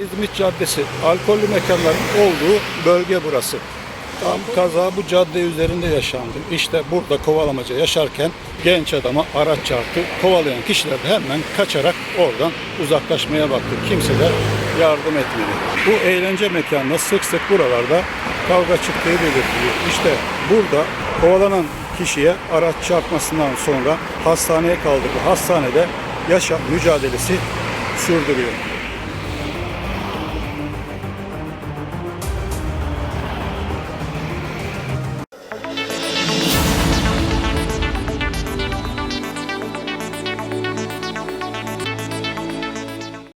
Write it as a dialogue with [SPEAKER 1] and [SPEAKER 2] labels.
[SPEAKER 1] İzmit Caddesi alkollü mekanların olduğu bölge burası. Tam kaza bu cadde üzerinde yaşandı. İşte burada kovalamaca yaşarken genç adama araç çarptı. Kovalayan kişiler de hemen kaçarak oradan uzaklaşmaya baktı. Kimse de yardım etmedi. Bu eğlence mekanında sık sık buralarda kavga çıktığı belirtiliyor. İşte burada kovalanan kişiye araç çarpmasından sonra hastaneye kaldırıldı. Hastanede yaşam mücadelesi sürdürüyor.